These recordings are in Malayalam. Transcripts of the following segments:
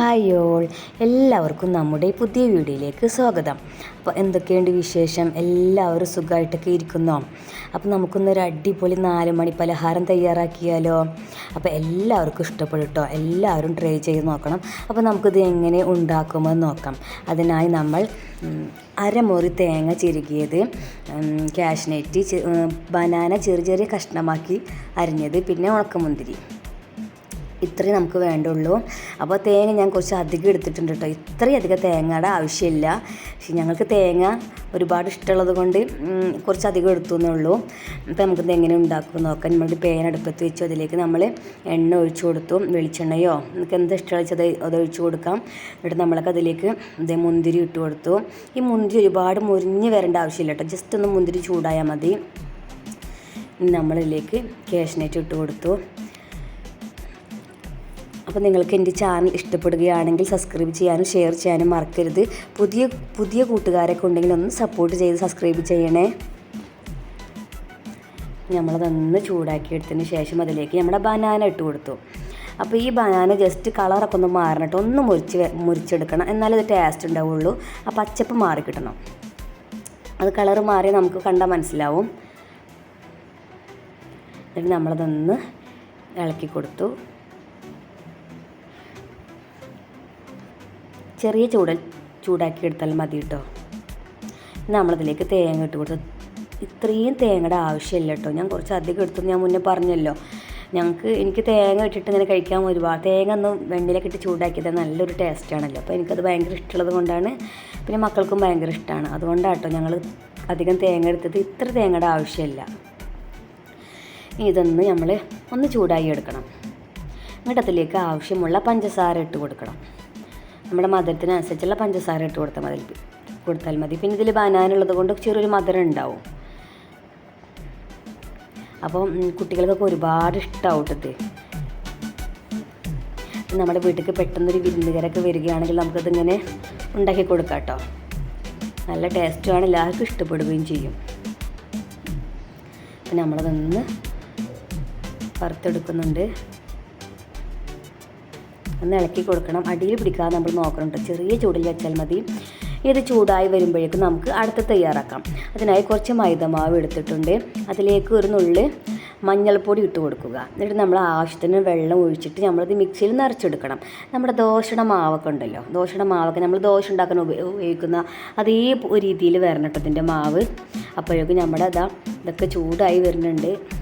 ഹായ് ഓൾ എല്ലാവർക്കും നമ്മുടെ പുതിയ വീഡിയോയിലേക്ക് സ്വാഗതം. അപ്പോൾ എന്തൊക്കെയുണ്ട് വിശേഷം? എല്ലാവരും സുഖമായിട്ടൊക്കെ ഇരിക്കുന്നു? അപ്പോൾ നമുക്കൊന്നൊരു അടിപൊളി നാല് മണി പലഹാരം തയ്യാറാക്കിയാലോ? അപ്പോൾ എല്ലാവർക്കും ഇഷ്ടപ്പെടുട്ടോ എല്ലാവരും ട്രൈ ചെയ്ത് നോക്കണം. അപ്പോൾ നമുക്കിത് എങ്ങനെ ഉണ്ടാക്കുമെന്ന് നോക്കാം. അതിനായി നമ്മൾ അരമുറി തേങ്ങ ചിരുകിയത് കാഷ്നറ്റ് ബനാന ചെറിയ ചെറിയ കഷ്ണമാക്കി അരിഞ്ഞത് പിന്നെ ഉണക്കമുന്തിരി. ഇത്രയും നമുക്ക് വേണ്ടുള്ളൂ. അപ്പോൾ തേങ്ങ ഞാൻ കുറച്ച് അധികം എടുത്തിട്ടുണ്ട് കേട്ടോ. ഇത്രയും അധികം തേങ്ങയുടെ ആവശ്യമില്ല. പക്ഷെ ഞങ്ങൾക്ക് തേങ്ങ ഒരുപാട് ഇഷ്ടമുള്ളത് കൊണ്ട് കുറച്ച് അധികം എടുത്തു എന്നേ ഉള്ളൂ. അപ്പോൾ നമുക്കിത് എങ്ങനെ ഉണ്ടാക്കും നോക്കാം. നമ്മൾ പേന അടുപ്പത്ത് വെച്ചു അതിലേക്ക് നമ്മൾ എണ്ണ ഒഴിച്ചു കൊടുത്തു. വെളിച്ചെണ്ണയോ നമുക്ക് എന്താ ഇഷ്ടമുള്ള വെച്ചാൽ അത് ഒഴിച്ചു കൊടുക്കാം. എന്നിട്ട് നമ്മളൊക്കെ അതിലേക്ക് ഇതേ മുന്തിരി ഇട്ട് കൊടുത്തു. ഈ മുന്തിരി ഒരുപാട് മുരിഞ്ഞ് വരേണ്ട ആവശ്യമില്ല കേട്ടോ. ജസ്റ്റ് ഒന്ന് മുന്തിരി ചൂടായാൽ മതി. നമ്മളിലേക്ക് കാഷ്നറ്റ് ഇട്ട് കൊടുത്തു. അപ്പോൾ നിങ്ങൾക്ക് എന്റെ ചാനൽ ഇഷ്ടപ്പെടുകയാണെങ്കിൽ സബ്സ്ക്രൈബ് ചെയ്യാനും ഷെയർ ചെയ്യാനും മറക്കരുത്. പുതിയ പുതിയ കൂട്ടുകാരൊക്കെ ഉണ്ടെങ്കിൽ ഒന്ന് സപ്പോർട്ട് ചെയ്ത് സബ്സ്ക്രൈബ് ചെയ്യണേ. നമ്മളതൊന്ന് ചൂടാക്കിയെടുത്തതിന് ശേഷം അതിലേക്ക് നമ്മുടെ ബനാന ഇട്ട് കൊടുത്തു. അപ്പോൾ ഈ ബനാന ജസ്റ്റ് കളറൊക്കെ ഒന്ന് മാറണിട്ട്. ഒന്ന് മുറിച്ച് മുറിച്ചെടുക്കണം. എന്നാലേ ഇത് ടേസ്റ്റ് ഉണ്ടാവുള്ളൂ. ആ പച്ചപ്പ് മാറി കിട്ടണം. അത് കളർ മാറി നമുക്ക് കണ്ടാൽ മനസ്സിലാവും. എന്നിട്ട് നമ്മളതൊന്ന് ഇളക്കി കൊടുത്തു. ചെറിയ ചൂടൽ ചൂടാക്കി എടുത്താൽ മതി കേട്ടോ. നമ്മളതിലേക്ക് തേങ്ങ ഇട്ട് കൊടുത്തു ഇത്രയും തേങ്ങയുടെ ആവശ്യമില്ല കേട്ടോ. ഞാൻ കുറച്ച് അധികം എടുത്തു ഞാൻ മുന്നേ പറഞ്ഞല്ലോ. ഞങ്ങൾക്ക് എനിക്ക് തേങ്ങ ഇട്ടിട്ട് ഇങ്ങനെ കഴിക്കാൻ ഒരുപാട് തേങ്ങ ഒന്ന് വെണ്ണിലൊക്കെ ഇട്ട് ചൂടാക്കിയത് നല്ലൊരു ടേസ്റ്റ് ആണല്ലോ. അപ്പോൾ എനിക്കത് ഭയങ്കര ഇഷ്ടമുള്ളത് കൊണ്ടാണ് പിന്നെ മക്കൾക്കും ഭയങ്കര ഇഷ്ടമാണ് അതുകൊണ്ടാണ് കേട്ടോ ഞങ്ങൾ അധികം തേങ്ങ എടുത്തത്. ഇത്ര തേങ്ങയുടെ ആവശ്യമില്ല. ഇതൊന്ന് നമ്മൾ ഒന്ന് ചൂടായി എടുക്കണം. ഇങ്ങോട്ടത്തിലേക്ക് ആവശ്യമുള്ള പഞ്ചസാര ഇട്ട് കൊടുക്കണം. നമ്മുടെ മധുരത്തിനനുസരിച്ചുള്ള പഞ്ചസാര ഇട്ട് കൊടുത്താൽ മതി. കൊടുത്താൽ മതി. പിന്നെ ഇതിൽ ബനാന ഉള്ളത് കൊണ്ട് ചെറിയൊരു മധുരം ഉണ്ടാവും. അപ്പം കുട്ടികൾക്കൊക്കെ ഒരുപാട് ഇഷ്ടമാവും ഇത് നമ്മുടെ വീട്ടിലേക്ക് പെട്ടെന്നൊരു വിരുന്നുകാരൊക്കെ വരികയാണെങ്കിൽ നമുക്കതിങ്ങനെ ഉണ്ടാക്കി കൊടുക്കാം കേട്ടോ. നല്ല ടേസ്റ്റുമാണ്. എല്ലാവർക്കും ഇഷ്ടപ്പെടുകയും ചെയ്യും. അപ്പം നമ്മളതൊന്ന് വറുത്തെടുക്കുന്നുണ്ട്. ഒന്ന് ഇളക്കി കൊടുക്കണം. അടിയിൽ പിടിക്കാതെ നമ്മൾ നോക്കണം ചെറിയ ചൂടിൽ വെച്ചാൽ മതി. ഇത് ചൂടായി വരുമ്പോഴേക്കും നമുക്ക് അടുത്ത് തയ്യാറാക്കാം. അതിനായി കുറച്ച് മൈദമാവ് എടുത്തിട്ടുണ്ട്. അതിലേക്ക് ഒരു നുള്ളി മഞ്ഞൾപ്പൊടി ഇട്ട് കൊടുക്കുക. എന്നിട്ട് നമ്മൾ ആവശ്യത്തിന് വെള്ളം ഒഴിച്ചിട്ട് നമ്മളത് മിക്സിയിൽ നിറച്ചെടുക്കണം. നമ്മുടെ ദോശയുടെ മാവൊക്കെ ഉണ്ടല്ലോ. ദോശയുടെ മാവൊക്കെ നമ്മൾ ദോശ ഉണ്ടാക്കാൻ ഉപയോഗിക്കുന്ന അതേ രീതിയിൽ വരണം കേട്ടോ ഇതിന്റെ മാവ്. അപ്പോഴേക്കും നമ്മുടെ അതാ ഇതൊക്കെ ചൂടായി വരുന്നുണ്ട്.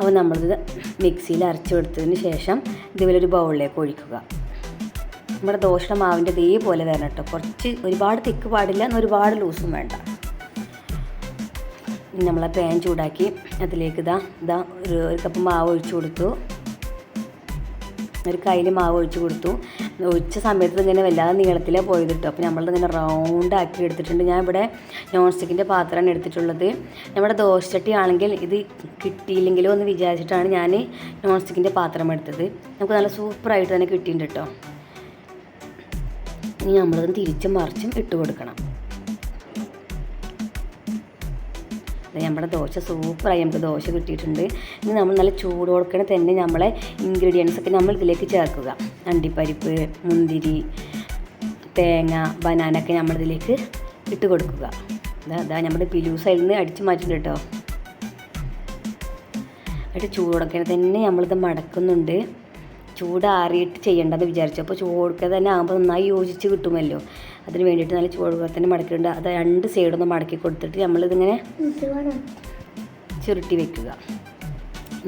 അപ്പോൾ നമ്മളിത് മിക്സിയിൽ അരച്ചു കൊടുത്തതിന് ശേഷം ഇതുപോലൊരു ബൗളിലേക്ക് ഒഴിക്കുക. നമ്മുടെ ദോശയുടെ മാവിന്റെ ഇതേപോലെ വരണം കേട്ടോ. കുറച്ച് ഒരുപാട് തിക്ക് പാടില്ല എന്നാൽ ഒരുപാട് ലൂസും വേണ്ട. നമ്മളെ പാൻ ചൂടാക്കി അതിലേക്ക് ഇതാ ഇതാ ഒരു കപ്പ് മാവ് ഒഴിച്ചു കൊടുത്തു. ഒരു കയ്യിൽ മാവ് ഒഴിച്ച് കൊടുത്തു. ഒഴിച്ച സമയത്ത് ഇങ്ങനെ വല്ലാതെ നീളത്തിലേ പോയത് കിട്ടും. അപ്പോൾ നമ്മളിതിങ്ങനെ റൗണ്ട് ആക്കി എടുത്തിട്ടുണ്ട്. ഞാൻ ഇവിടെ നോൺ സ്റ്റിക്കിന്റെ പാത്രമാണ് എടുത്തിട്ടുള്ളത്. നമ്മുടെ ദോശച്ചട്ടി ആണെങ്കിൽ ഇത് കിട്ടിയില്ലെങ്കിലോ എന്ന് വിചാരിച്ചിട്ടാണ് ഞാൻ നോൺ സ്റ്റിക്കിന്റെ പാത്രം എടുത്തത്. നമുക്ക് നല്ല സൂപ്പറായിട്ട് തന്നെ കിട്ടിയിട്ടുണ്ട് കേട്ടോ. ഇനി നമ്മളത് തിരിച്ചും മറിച്ചും ഇട്ട് കൊടുക്കണം. നമ്മുടെ ദോശ സൂപ്പറായി നമുക്ക് ദോശ കിട്ടിയിട്ടുണ്ട്. ഇനി നമ്മൾ നല്ല ചൂട് കൊടുക്കണ തന്നെ നമ്മളെ ഇൻഗ്രീഡിയൻസ് ഒക്കെ നമ്മൾ ഇതിലേക്ക് ചേർക്കുക. അണ്ടിപ്പരിപ്പ് മുന്തിരി തേങ്ങ ബനാന ഒക്കെ നമ്മളിതിലേക്ക് ഇട്ട് കൊടുക്കുക. അതാ അതാ നമ്മുടെ പിലൂസ് അതിൽ നിന്ന് അടിച്ച് മാറ്റുന്നുണ്ട് കേട്ടോ. എന്നിട്ട് ചൂട് കൊടുക്കണ തന്നെ നമ്മളിത് മടക്കുന്നുണ്ട്. ചൂടാറിയിട്ട് ചെയ്യേണ്ടതെന്ന് വിചാരിച്ചു. അപ്പോൾ ചൂട് കൊടുക്കുക തന്നെ ആകുമ്പോൾ നന്നായി യോജിച്ച് കിട്ടുമല്ലോ. അതിന് വേണ്ടിയിട്ട് നല്ല ചൂട് തന്നെ മടക്കിയിട്ടുണ്ട്. അത് രണ്ട് സൈഡൊന്ന് മടക്കി കൊടുത്തിട്ട് നമ്മളിതിങ്ങനെ ചുരുട്ടി വെക്കുക.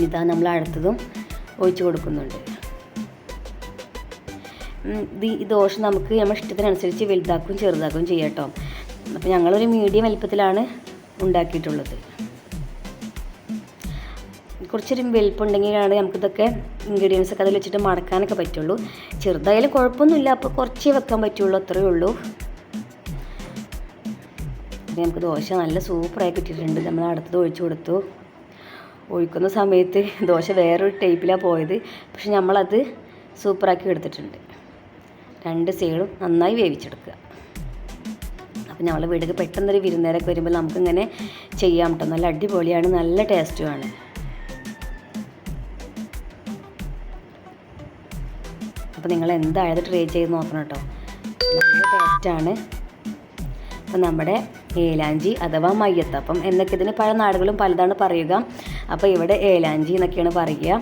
ഇതാ നമ്മൾ അടുത്തതും ഒഴിച്ച് കൊടുക്കുന്നുണ്ട്. ഈ ദോശ നമുക്ക് നമ്മുടെ ഇഷ്ടത്തിനനുസരിച്ച് വലുതാക്കുകയും ചെറുതാക്കുകയും ചെയ്യാം കേട്ടോ അപ്പോൾ ഞങ്ങളൊരു മീഡിയം വലിപ്പത്തിലാണ് ഉണ്ടാക്കിയിട്ടുള്ളത്. കുറച്ചൊരു വലിപ്പുണ്ടെങ്കിലാണ് നമുക്കിതൊക്കെ ഇൻഗ്രീഡിയൻസ് ഒക്കെ അതിൽ വെച്ചിട്ട് മടക്കാനൊക്കെ പറ്റുള്ളൂ. ചെറുതായാലും കുഴപ്പമൊന്നുമില്ല. അപ്പോൾ കുറച്ചേ വെക്കാൻ പറ്റുള്ളൂ. അത്രയേ ഉള്ളൂ. പിന്നെ നമുക്ക് ദോശ നല്ല സൂപ്പറായി കിട്ടിയിട്ടുണ്ട്. നമ്മൾ അടുത്തത് ഒഴിച്ചു കൊടുത്തു. ഒഴിക്കുന്ന സമയത്ത് ദോശ വേറൊരു ടൈപ്പിലാണ് പോയത്. പക്ഷെ നമ്മളത് സൂപ്പറാക്കി എടുത്തിട്ടുണ്ട്. രണ്ട് സൈഡും നന്നായി വേവിച്ചെടുക്കുക. അപ്പം നമ്മളെ വീടൊക്കെ പെട്ടെന്നൊരു വിരുന്നേരൊക്കെ വരുമ്പോൾ നമുക്കിങ്ങനെ ചെയ്യാം കേട്ടോ നല്ല അടിപൊളിയാണ്. നല്ല ടേസ്റ്റുമാണ് അപ്പോൾ നിങ്ങൾ എന്തായാലും ട്രൈ ചെയ്ത് നോക്കണം കേട്ടോ. നല്ല ടേസ്റ്റാണ് അപ്പം നമ്മുടെ ഏലാഞ്ചി അഥവാ മയ്യത്തപ്പം എന്നൊക്കെ ഇതിന് പല നാടുകളും പലതാണ് പറയുക. അപ്പോൾ ഇവിടെ ഏലാഞ്ചി എന്നൊക്കെയാണ് പറയുക.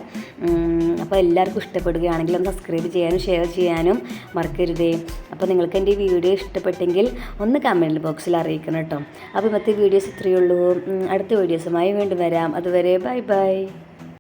അപ്പോൾ എല്ലാവർക്കും ഇഷ്ടപ്പെടുകയാണെങ്കിൽ ഒന്ന് സബ്സ്ക്രൈബ് ചെയ്യാനും ഷെയർ ചെയ്യാനും മറക്കരുതേ. അപ്പോൾ നിങ്ങൾക്ക് എന്റെ ഈ വീഡിയോ ഇഷ്ടപ്പെട്ടെങ്കിൽ ഒന്ന് കമന്റ് ബോക്സിൽ അറിയിക്കണം കേട്ടോ. അപ്പോൾ ഇന്നത്തെ വീഡിയോസ് ഇത്രയേ ഉള്ളൂ. അടുത്ത വീഡിയോസുമായി വീണ്ടും വരാം. അതുവരെ ബൈ ബൈ